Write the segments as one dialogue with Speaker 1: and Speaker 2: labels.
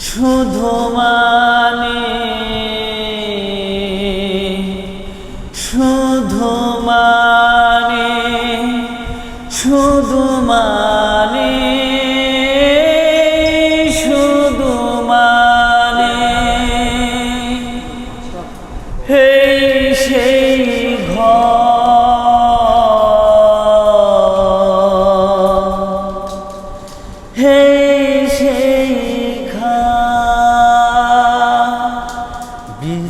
Speaker 1: শুধু মানে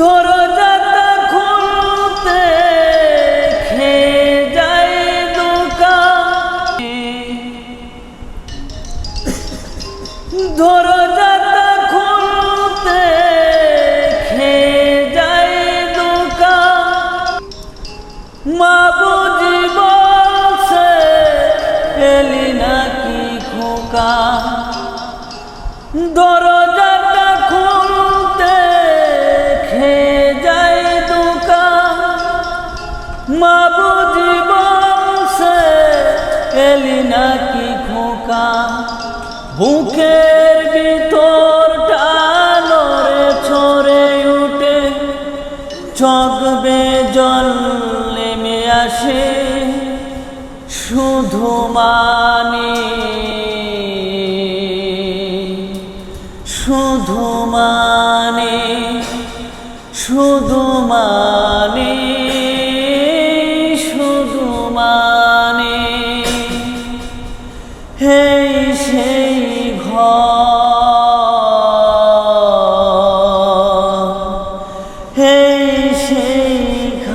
Speaker 1: দরজাটা খুলতে খেয়ে যায় দোকানে দরজাটা খুলতে খেয়ে যায় দোকান মা বুঝি বলছে, এলি নাকি খোকা? দরজাটা নাকি খোকা? বুকের ভিতর টানরে ছড়ে উঠে। চকবে জল নেমে আসে। শুধু মানে শুধু মানে শুধু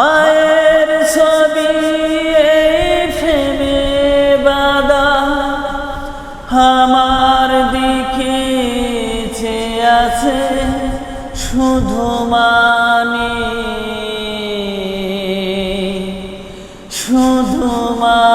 Speaker 1: মায়ের ছবি ফেমে বাদা আমার দিকে আছে শুধু মানে শুধু মানে